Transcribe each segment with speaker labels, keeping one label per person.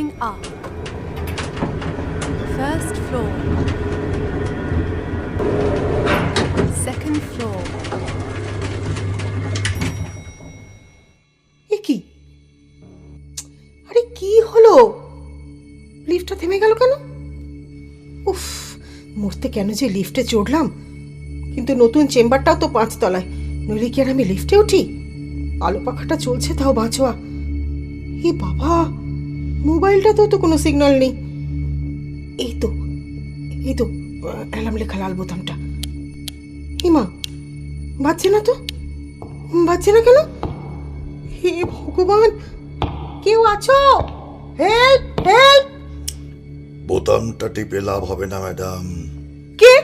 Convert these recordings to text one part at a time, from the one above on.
Speaker 1: Going up. First floor. Second floor.
Speaker 2: এ কি? আরে কি হলো? লিফটটা থেমে গেল কেন? উফ, মরতে কেন যে লিফটে চড়লাম? কিন্তু নতুন চেম্বারটাও তো পাঁচতলায় নইলে কি আর আমি লিফটে উঠি? আলো পাখাটা চলছে তাও বাঁচোয়া। এ বাবা! মোবাইলটাতেও তো কোনো সিগন্যাল নেই। এই তো এই তো অ্যালার্ম লেখা লাল বোতামটা। হিমা বাজছে না তো? বাজছে না কেন? হে ভগবান কেউ আছো? হেল্প হেল্প
Speaker 3: বোতামটা টিপে লাভ হবে না ম্যাডাম
Speaker 2: কে?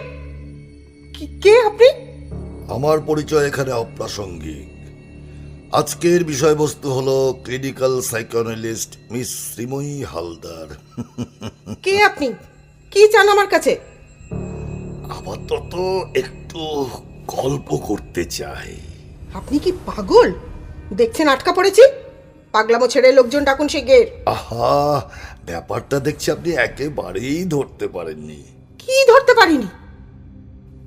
Speaker 2: কে- কে আপনি?
Speaker 3: আমার পরিচয় এখানে অপ্রাসঙ্গিক। আজকের বিষয়বস্তু হলো clinical psychoanalyst miss Sreemoyee Haldar.
Speaker 2: কে আপনি? কি চান আমার কাছে?
Speaker 3: আপাতত একটু গল্প করতে চাই।
Speaker 2: আপনি কি পাগল? দেখছেন আটকা পড়েছি? পাগলামো ছেড়ে লোকজন ডাকুন শিগগির।
Speaker 3: আহা ব্যাপারটা দেখছি আপনি একেবারেই ধরতে পারেননি।
Speaker 2: কি ধরতে পারিনি?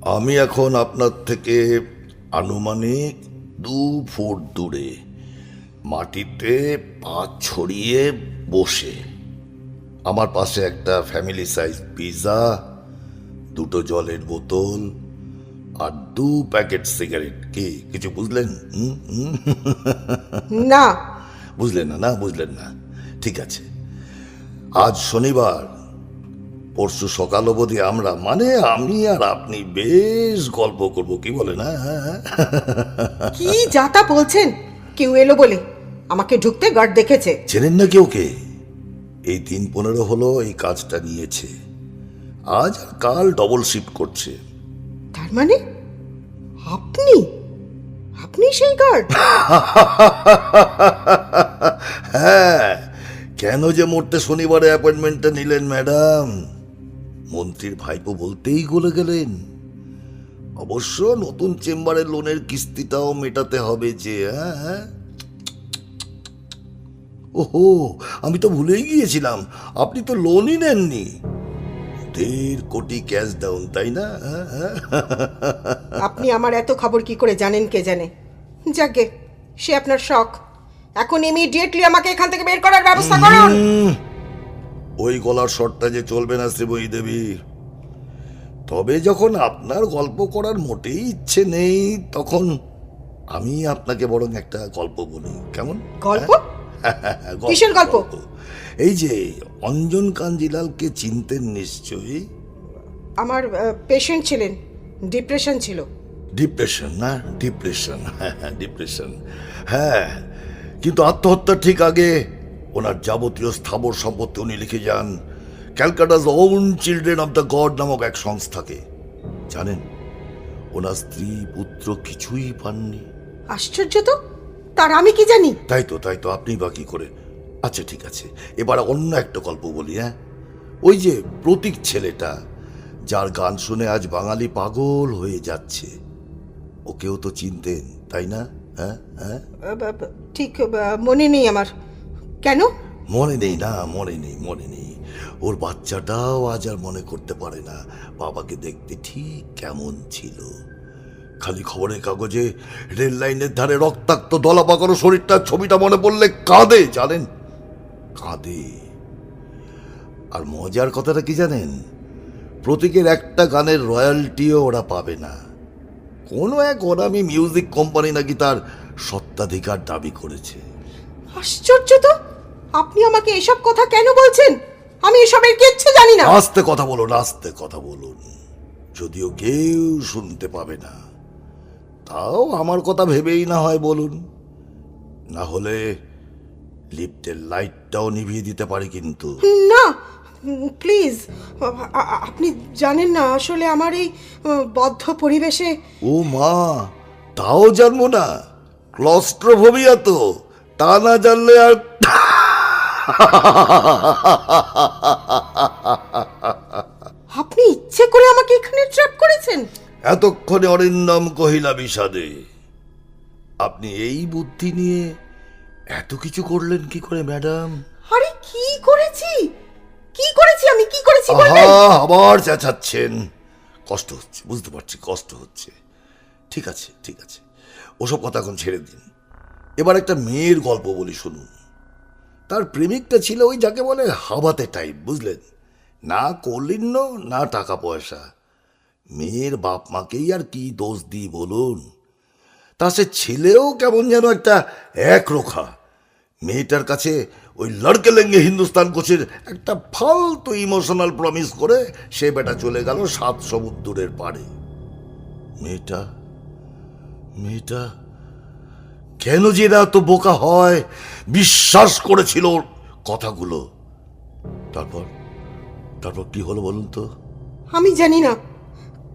Speaker 3: আমি এখন আপনার থেকে আনুমানিক দু ফুট দূরে মাটিতে পা ছড়িয়ে বসে। আমার পাশে একটা ফ্যামিলি সাইজ পিৎজা দুটো জলের বোতল আর দু প্যাকেট সিগারেট কি কিছু বুঝলেন?
Speaker 2: না।
Speaker 3: বুঝলেন না না বুঝলেন না। ঠিক আছে। আজ শনিবার পরশু সকাল অবধি আমরা মানে আমি আর আপনি বেশ গল্প করব কি বলে না
Speaker 2: কি যাতা বলছেন? কেউ এলো বলে। আমাকে ঢুকতে গার্ড দেখেছে।
Speaker 3: চেনেন না কেউ কে? এই দিন পনেরো হলো এই কাজটা নিয়েছে। আজ আর কাল ডবল শিফট করছে।
Speaker 2: তার মানে? আপনি? আপনি সেই গার্ড?
Speaker 3: হ্যাঁ কেন যে মরতে শনিবারে অ্যাপয়েন্টমেন্টটা নিলেন ম্যাডাম? মন্ত্রীর ভাইপো বলতেই গলে গেলেন। অবশ্য নতুন চেম্বারের লোনের কিস্তিটাও মেটাতে হবে যে হ্যাঁ হ্যাঁ। ওহো আমি তো ভুলেই গিয়েছিলাম। আপনি তো লোনই নেননি। দেড় কোটি ক্যাশ ডাউন তাই না? হ্যাঁ, হ্যাঁ।
Speaker 2: আপনি আমার এত খবর কি করে জানেন কে জানে? যাকে সে আপনার শখ। এখন ইমিডিয়েটলি আমাকে এখান থেকে বের করার ব্যবস্থা করুন।
Speaker 3: ওই গলার শটটা যে চলবে না শ্রীময়ী দেবী। তবে যখন আপনার গল্প করার মোটেই ইচ্ছে নেই তখন আমি আপনাকে বরং একটা গল্প বলি। কেমন?
Speaker 2: গল্প? কিসের গল্প?
Speaker 3: এই যে অঞ্জন কাঞ্জিলালকে চিনতেন নিশ্চয়ই?
Speaker 2: আমার পেশেন্ট ছিলেন ডিপ্রেশন ছিল।
Speaker 3: ডিপ্রেশন না? ডিপ্রেশন হ্যাঁ হ্যাঁ ডিপ্রেশন হ্যাঁ কিন্তু আত্মহত্যা ঠিক আগে ওনার যাবতীয় স্থাবর সম্পত্তি উনি লিখে যান। Calcutta's own children of the god নামক এক সংস্থাকে। জানেন ওনার স্ত্রী পুত্র কিছুই পাননি।
Speaker 2: আশ্চর্য তো তার আমি কি জানি?
Speaker 3: তাই তো তাই তো আপনি বা কি করে? আচ্ছা ঠিক আছে এবার অন্য একটা গল্প বলি হ্যাঁ? ওই যে প্রতীক ছেলেটা যার গান শুনে আজ বাঙালি পাগল হয়ে যাচ্ছে। ওকেও তো চিনতেন তাই না? হ্যাঁ হ্যাঁ?
Speaker 2: ঠিক মনে নেই আমার। কেন?
Speaker 3: মনে নেই না মনে নেই মনে নেই। ওর বাচ্চাটাও আজ আর মনে করতে পারে না। বাবাকে দেখতে ঠিক কেমন ছিল। খালি খবরের কাগজে রেল লাইনের ধারে রক্তাক্ত দলা পাকানো শরীরটার ছবিটা মনে পড়লে কাঁদে জানেন? কাঁদে। আর মজার কথাটা কি জানেন? প্রতীকের একটা গানের রয়্যালটিও ওরা পাবে না। কোনো এক ওরামি মিউজিক কোম্পানি নাকি তার সত্ত্বাধিকার দাবি করেছে।
Speaker 2: আশ্চর্য তো! আপনি আমাকে এসব কথা কেন বলছেন? আমি এসবের কিচ্ছু জানি না।
Speaker 3: আস্তে কথা বলুন আস্তে কথা বলুন। যদিও কেউ শুনতে পাবে না তাও আমার কথা ভেবেই না হয় বলুন। না হলে লিফটের লাইটটাও নিভিয়ে দিতে পারি কিন্তু।
Speaker 2: না প্লিজ আপনি জানেন না আসলে আমার এই বদ্ধ পরিবেশে
Speaker 3: ও মা তাও জানব না। ক্লস্ট্রোফোবিয়া তো তা না জানলে আর
Speaker 2: আপনি ইচ্ছে করে আমাকে এখানে ট্র্যাপ করেছেন?
Speaker 3: এতক্ষণে অরিন্দম কহিলা বিষাদে আপনি এই বুদ্ধি নিয়ে এত কিছু করলেন কি করে ম্যাডাম?
Speaker 2: আরে কি করেছি? কি করেছি আমি? কি করেছি
Speaker 3: আবার চেঁচাচ্ছেন। কষ্ট হচ্ছে বুঝতে পারছি কষ্ট হচ্ছে। ঠিক আছে ঠিক আছে। ওসব কথা এখন ছেড়ে দিন। এবার একটা মেয়ের গল্প বলি শুনুন। তার প্রেমিকটা ছিল ওই যাকে বলে হাবাতে টাইপ, বুঝলেন? না কলিন্য না টাকা পয়সা। মেয়ের বাপ মাকেই আর কি দোষ দিই বলুন? তা সে ছেলেও কেমন যেন একটা একরোখা। মেয়েটার কাছে ওই লড়কে লেঙ্গে হিন্দুস্তান কোচের একটা ফালতু ইমোশনাল প্রমিস করে সে বেটা চলে গেল সাত সমুদ্রের পাড়ে। মেয়েটা মেয়েটা কেন যে এরা এত বোকা হয়? বিশ্বাস করেছিল কথাগুলো। তারপর তারপর কি হলো বলুন তো?
Speaker 2: আমি জানি না।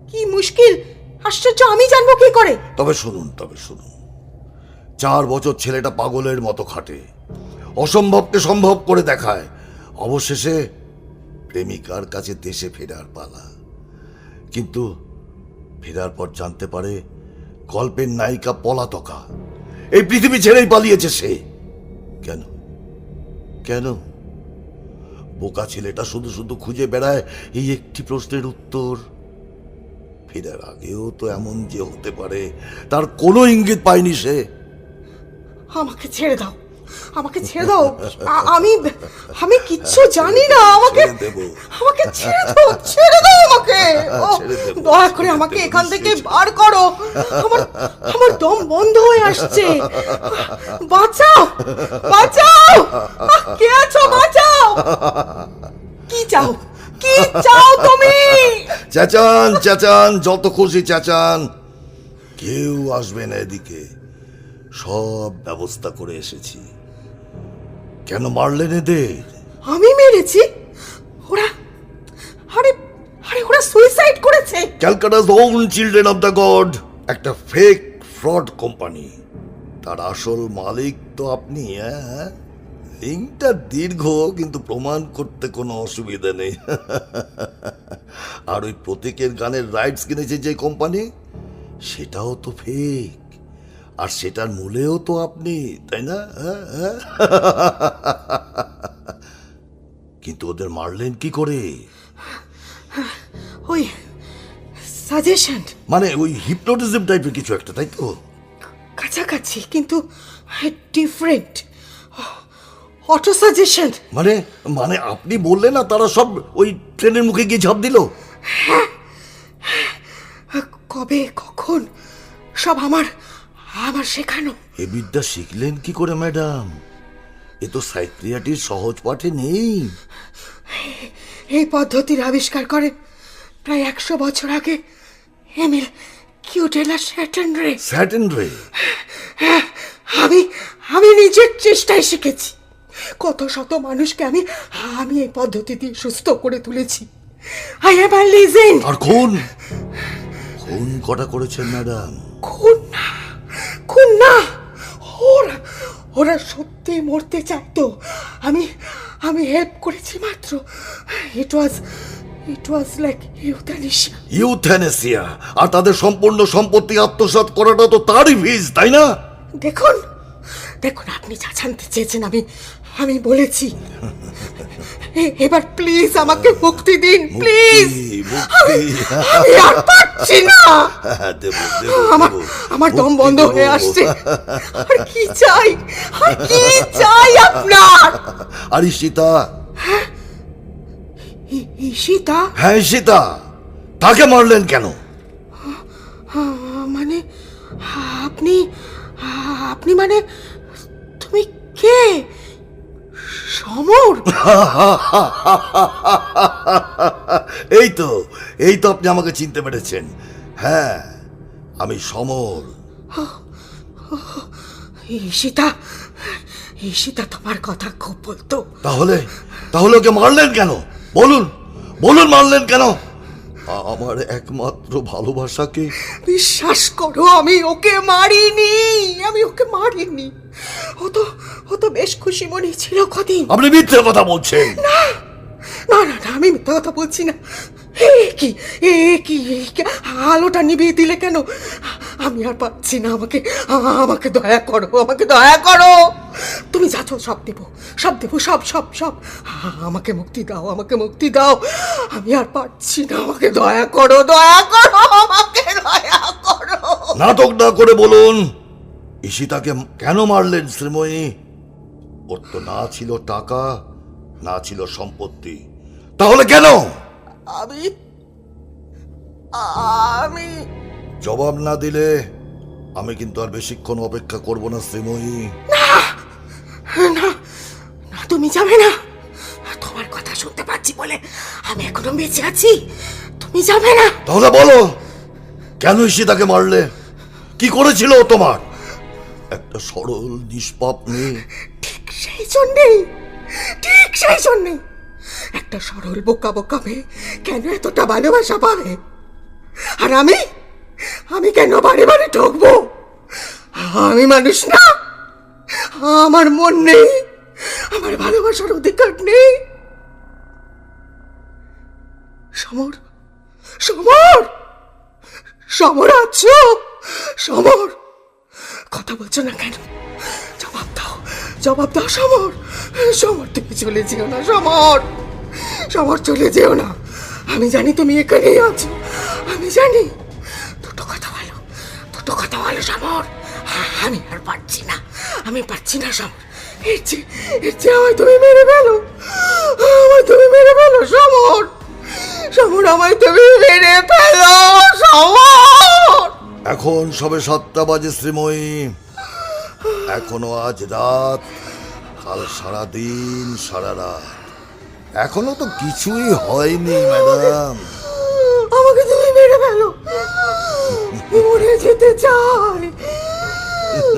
Speaker 2: কি মুশকিল! আশ্চর্য আমি জানব কি করে?
Speaker 3: তবে শুনুন তবে শুনুন। চার বছর ছেলেটা পাগলের মতো খাটে। অসম্ভবকে সম্ভব করে দেখায়। অবশেষে প্রেমিকার কাছে দেশে ফেরার পালা। কিন্তু ফেরার পর জানতে পারে গল্পের নায়িকা পলাতকা। এই পৃথিবী ছেড়েই পালিয়েছে সে। কেন? কেন? বোকা ছেলেটা শুধু শুধু খুঁজে বেড়ায়, এই একটি প্রশ্নের উত্তর। ফেরার আগেও তো এমন যে হতে পারে, তার কোনো ইঙ্গিত পায়নি সে।
Speaker 2: আমাকে ছেড়ে দাও। আমাকে ছেড়ে দাও। আমি আমি কিচ্ছু জানি না। আমাকে আমাকে ছেড়ে দাও ছেড়ে দাও আমাকে। দয়া করে আমাকে এখান থেকে বার করো। আমার আমার দম বন্ধ হয়ে আসছে। বাঁচাও বাঁচাও। কে আছো? বাঁচাও। কি চাও? কি চাও তুমি?
Speaker 3: চেঁচান চেঁচান যত খুশি চেঁচান। কেউ আসবে না এদিকে। সব ব্যবস্থা করে এসেছি। কেন মারলেন এদের
Speaker 2: আমি মেরেছি? ওরা আরে আরে ওরা সুইসাইড করেছে।
Speaker 3: Calcutta's own children of the god একটা ফেক ফ্রড কোম্পানি তার আসল মালিক তো আপনি হ্যাঁ লিঙ্কটা দীর্ঘ কিন্তু প্রমাণ করতে কোনো অসুবিধা নেই। আর ওই প্রতীকের গানের রাইটস কিনেছে যে কোম্পানি সেটাও তো ফেক আর সেটার মূলেও তো আপনি তাই না? হ্যাঁ, হ্যাঁ? কিন্তু ওদের মারলেন কি করে?
Speaker 2: ওই সাজেশন।
Speaker 3: মানে ওই হিপনোটিজম টাইপের কিছু একটা তাই তো?
Speaker 2: কাছাকাছি কিন্তু ডিফারেন্ট অটো সাজেশন।
Speaker 3: মানে মানে আপনি বললেন না তারা সব ওই ট্রেনের মুখে গিয়ে ঝাঁপ দিল?
Speaker 2: কবে কখন সব আমার আমার শেখানো?
Speaker 3: এ বিদ্যা শিখলেন কি করে ম্যাডাম? এ তো সাইক্রিয়াটির সহজ পাঠে নেই।
Speaker 2: এই পদ্ধতির আবিষ্কার করেন প্রায় একশো বছর আগে এমিল কিউটেলা স্যাটেনরে।
Speaker 3: স্যাটেন রে
Speaker 2: আমি আমি নিজের চেষ্টায় শিখেছি। কত শত মানুষকে আমি আমি এই পদ্ধতি দিয়ে সুস্থ করে তুলেছি। আই হ্যাভ আ লিজেন্ড
Speaker 3: আর খুন? খুন কটা করেছেন ম্যাডাম?
Speaker 2: খুন? ওরা সত্যি মরতে চাইতো আমি আমি হেল্প করেছি মাত্র। ইট ওয়াজ ইট ওয়াজ লাইক ইউথ্যানিশিয়া
Speaker 3: ইউথ্যানেসিয়া আর তাদের সম্পূর্ণ সম্পত্তি আত্মসাৎ করাটা তো তারই ভিজ তাই না?
Speaker 2: দেখুন দেখুন আপনি যা জানতে চেয়েছেন আমি আমি বলেছি। এবার প্লিজ আমাকে মুক্তি দিন প্লিজ। আমি আর পারছি না!
Speaker 3: হ্যাঁ,
Speaker 2: আমার আমার দম বন্ধ হয়ে আসছে। আর কি চাই? আর কি চাই আপনার?
Speaker 3: আর সীতা
Speaker 2: ঈশিতা?
Speaker 3: হ্যাঁ সীতা তাকে মারলেন কেন?
Speaker 2: মানে আপনি আপনি মানে তুমি কে? সমর?
Speaker 3: এই তো এই তো আপনি আমাকে চিনতে পেরেছেন। হ্যাঁ আমি সমর।
Speaker 2: ঈশিতা ঈশিতা তোমার কথা খুব বলতো।
Speaker 3: তাহলে তাহলে ওকে মারলেন কেন? বলুন বলুন মারলেন কেন? আমার একমাত্র ভালোবাসাকে
Speaker 2: বিশ্বাস করো আমি ওকে মারিনি আমি ওকে মারিনি। ও তো ও তো বেশ খুশি মনে ছিল কদিন।
Speaker 3: আপনি মিথ্যে কথা বলছেন।
Speaker 2: না না না আমি মিথ্যা কথা বলছি না। এ কি এ কি? আলোটা নিভিয়ে দিলে কেন? আমি আর পাচ্ছি না আমাকে আমাকে দয়া করো আমাকে দয়া করো। তুমি যা চাও সব দেবো সব দেবো সব সব সব। আমাকে মুক্তি দাও আমাকে মুক্তি দাও। আমি আর পারছি না আমাকে দয়া করো দয়া করো আমাকে দয়া করো।
Speaker 3: নাটক না করে বলুন। ঈশিতাকে কেন মারলেন শ্রীময়ী? ওর তো না ছিল টাকা না ছিল সম্পত্তি। তাহলে কেন?
Speaker 2: আমি আমি।
Speaker 3: জবাব না দিলে আমি কিন্তু আর বেশিক্ষণ অপেক্ষা করব না শ্রীময়ী।
Speaker 2: না না তুমি যাবে না। তোমার কথা শুনতে পাচ্ছি বলে আমি এখনও বেঁচে আছি। তুমি যাবে না।
Speaker 3: তাহলে বলো কেন ঈশিতাকে মারলে? কি করেছিল তোমার? একটা সরল, নিষ্পাপ মেয়ে।
Speaker 2: ঠিক সেই জন্যেই, ঠিক সেই জন্যেই একটা সরল, বোকা বোকা মেয়ে কেন এতটা ভালোবাসা পাবে? আর আমি আমি কেন বারে বারে ঠকবো আমি মানুষ না। আমার মন নেই। আমার ভালোবাসার অধিকার নেই। সমর সমর সমর আছো, সমর। কথা বলছো না কেন? জবাব দাও। জবাব দাও সমর। সমর তুমি চলে যেও না সমর। সমর চলে যেও না। আমি জানি তুমি এখানেই আছো। আমি জানি। দুটো কথা বলো। দুটো কথা বলো সমর। হ্যাঁ, আমি আর পারছি না। আমি পারছি না সমর। এর চেয়ে এর চেয়ে আমায় তুমি মেরে ফেলো। আমায় তুমি মেরে ফেলো সমর। সমর আমায় তুমি মেরে ফেলো সমর।
Speaker 3: এখন সবে সাতটা বাজে শ্রীময়ী। এখনও আজ রাত কাল সারা দিন সারা রাত। এখনও তো কিছুই হয়নি ম্যাডাম।
Speaker 2: আমাকে তুমি মেরে ফেলো। মরে যেতে চাই।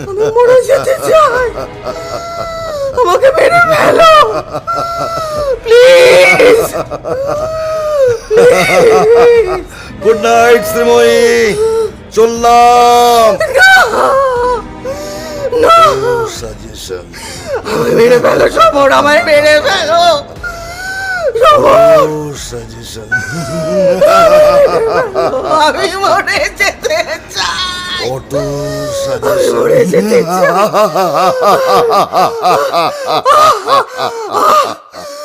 Speaker 2: আমি মরে যেতে চাই। আমাকে মেরে ফেলো। প্লিজ।
Speaker 3: Good night Sreemoyee. চললাম। সাজেশন
Speaker 2: আমায় মেরে ফেলো সমর আমায় মেরে ফেলো।
Speaker 3: সাজেশন
Speaker 2: আমি মরে যেতে চাই।
Speaker 3: অটো
Speaker 2: আমি মরে যেতে চাই।
Speaker 3: সাজেশন